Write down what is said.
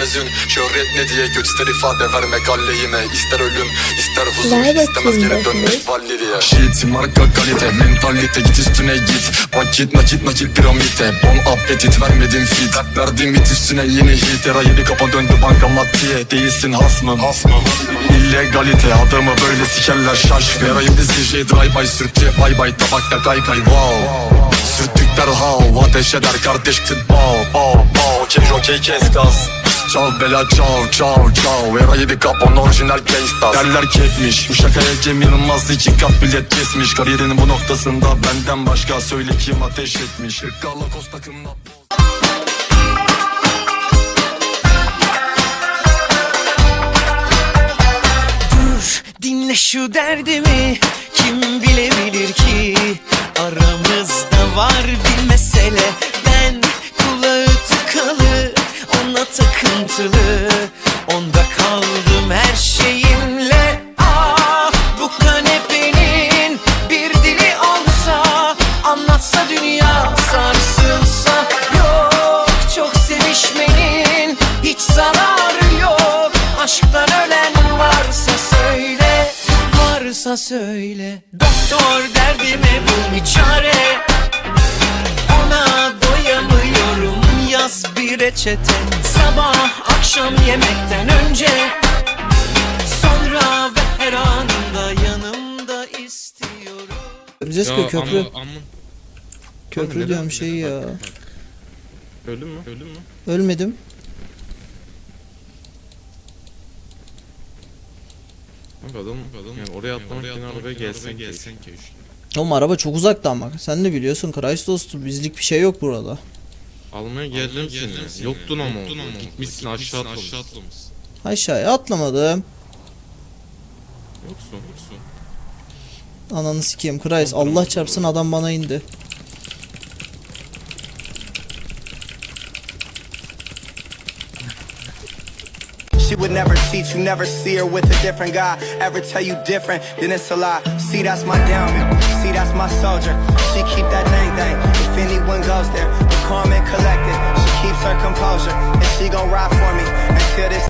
hüzün Şöhret ne diye göç ister ifade vermek aleyhine. İster ölüm ister huzur istemez geri dönmek valiliğe. Shit marka kalite mentalite git üstüne git. Vakit nakit nakit piramite Bon appetit vermedim fit. Verdim hit üstüne yeni hit. Era yedi kapa döndü bankamatiğe Değilsin hasmım. İllegalite adamı böyle sikerler şaş Vera yedi CJ drive by sürttü Bay bay tabakta kay kay wow. Derhal ateş eder kardeş kıt bav bav bav Kej okey kes gaz. Çal bela çal çal çal. Vera yedi kapan orijinal gangsta Derler kekmiş Bu şakaya Cem Yılmaz iki kat bilet kesmiş. Kariyerinin bu noktasında benden başka Söyle kim ateş etmiş. Carla Costa takımla Dur dinle şu derdimi. Kim bilebilir ki Aramızda var bir mesele. Ben kulağı tıkalı Ona takıntılı. Onda kaldım her şeyimle. Ah bu kanepenin Bir dili olsa Anlatsa dünya sarsılsa. Yok çok sevişmenin Hiç zararı yok. Aşktan ölen Varsa söyle Doktor derdime bul bir çare Ona doyamıyorum Yaz bir reçete Sabah akşam yemekten önce Sonra ve her anında yanımda istiyorum Bize sıkıyor köprü. Amın, amın. Köprü diyorum şey ya. Öldün mü? Öldün mü? Ölmedim. Adam, adam yani oraya atlamak için arabaya gelsen gelsen ki. Oğlum araba çok uzakta ama. Sen de biliyorsun Christ dostu bizlik bir şey yok burada. Almaya geldim seni. Yoktun ama. Gitmişsin aşağı atlamışsın. Aşağıya atlamadım. Yoksun. Yoksun. Ananı sikeyim Christ. Allah çarpsın adam bana indi. Would never cheat, you never see her with a different guy. Ever tell you different, then it's a lie. See, that's my diamond. See, that's my soldier. She keep that thing thing. If anyone goes there, the calm and collected. She keeps her composure, and she gon' ride for me until this.